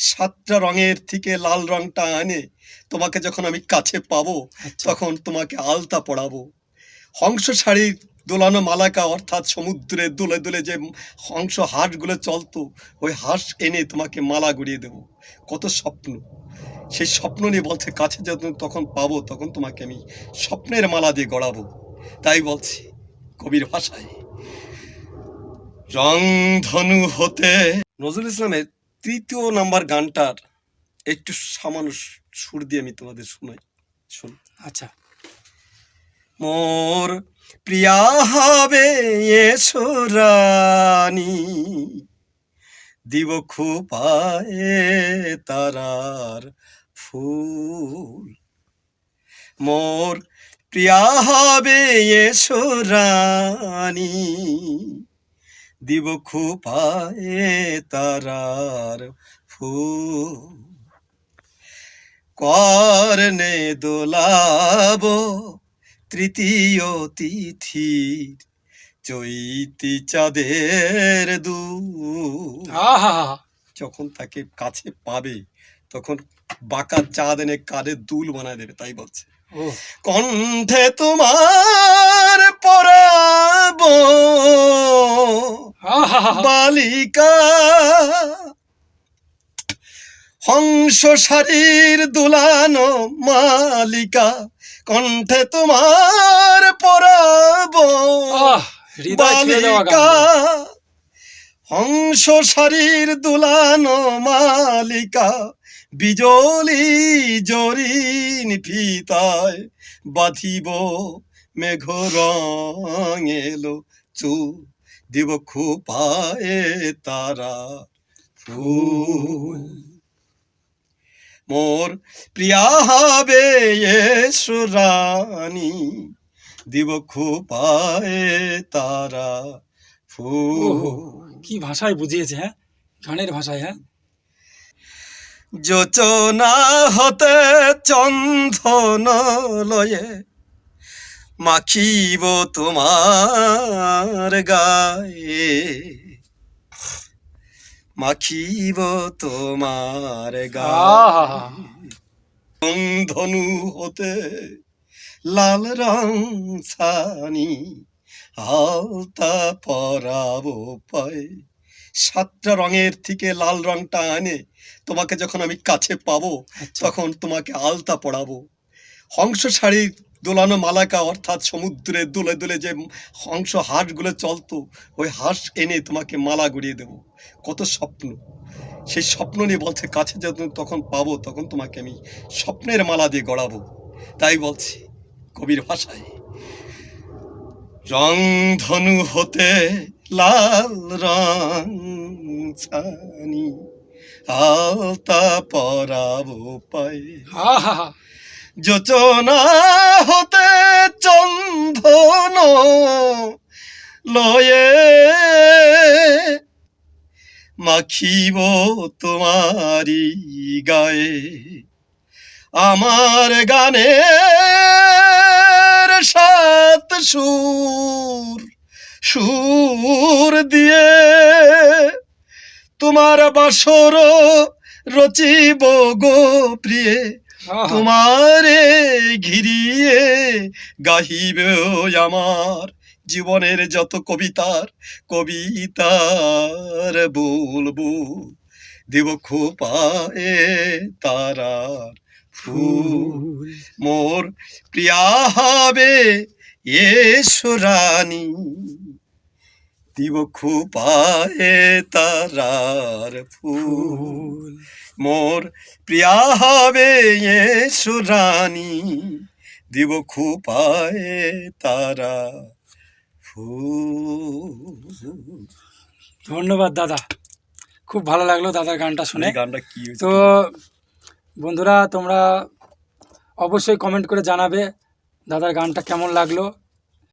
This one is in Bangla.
সাতটা রঙের থেকে লাল রংটা আনে তোমাকে যখন আমি কাছে পাবো আচ্ছা। তখন তোমাকে আলতা পড়াবো হংস শাড়ির দোলানো মালাকা অর্থাৎ সমুদ্রে দুলে দুলে যে হংস হাঁসগুলো চলতো ওই হাঁস এনে তোমাকে মালা গড়িয়ে দেবো। কত স্বপ্ন। সেই স্বপ্ন নিয়ে বলছে কাছে যখন তখন পাবো তখন তোমাকে আমি স্বপ্নের মালা দিয়ে গড়াবো। তাই বলছি কবির ভাষায়। রং ধনু হতে নজরুল ইসলামের তৃতীয় নাম্বার গানটার একটু সামান্য সুর দিয়ে আমি তোমাদের শোনাই শুন আচ্ছা। মোর প্রিয়া হবে এসো রানী দিব খুপায়ে তারার ফুল। মোর প্রিয়া হবে এসো রানী দিব খুপায়ে তারার ফুল। কর্ণে দোলাবো তৃতীয় তিথির চৈতি চাঁদের দু যখন তাকে কাছে পাবে তখন বাঁকা চাঁদ এনে কাঁধে দুল বানায় দেবে তাই বলছে। কণ্ঠে তোমার পরাব বালিকা হংস শাড়ির দুলানো মালিকা কণ্ঠে তোমার পরাব বালিকা হংস শাড়ির দুলানো মালিকা বিজলি জরিন ফিতায় বাঁধিব, মেঘ রং এলো চু দিব খুপায়ে তারা ফুল। মোর প্রিয়া হবে এসো রানী, দিব খুপায়ে তারা ফুল। কি ভাষায় বুঝিয়েছে হ্যাঁ? গানের ভাষায় হ্যাঁ? যোচনা হতে চন্ধন লয়ে মাখিব তোমার গায়ে। মাখিব তোমার আহা। গায়ে। ধনু হতে লাল রং ছানি আলতা পরাবো পায়ে। সাতটা রঙের থেকে লাল রংটা আনে তোমাকে যখন আমি কাছে পাবো আচ্ছা। তখন তোমাকে আলতা পড়াবো হংস শাড়ির দোলানো মালাকা অর্থাৎ সমুদ্রে দোলে দোলে যে হংস হাঁসগুলো চলতো ওই হাঁস এনে তোমাকে মালা গড়িয়ে দেবো। কত স্বপ্ন। সেই স্বপ্ন নিয়ে বলছে কাছে যখন তখন পাবো তখন তোমাকে আমি স্বপ্নের মালা দিয়ে গড়াবো। তাই বলছি কবির ভাষায়। রং ধনু হতে লাল রং ছানি আলতা পরাবো পায়ে যোচনা হতে চন্ধন লয়ে মাখিব তোমারি গায়ে। আমার গানের সাত সুর সুর দিয়ে তোমার বাসর রচিব গো প্রিয়ে। তোমারে ঘিরিয়ে গাহিবে আমার জীবনের যত কবিতার কবিতার বলব দেব খোপায়ে তারার ফুল। মোর প্রিয়া হবে এসো রানী দিব খোপায়ে তারার ফুল। মোর প্রিয়া হবে এসো রানী দিব খুপায়ে তারা ফুল। ধন্যবাদ দাদা। খুব ভালো লাগল দাদার গানটা শুনে। গানটা কি? তো বন্ধুরা তোমরা অবশ্যই কমেন্ট করে জানাবে। দাদার গানটা কেমন লাগল?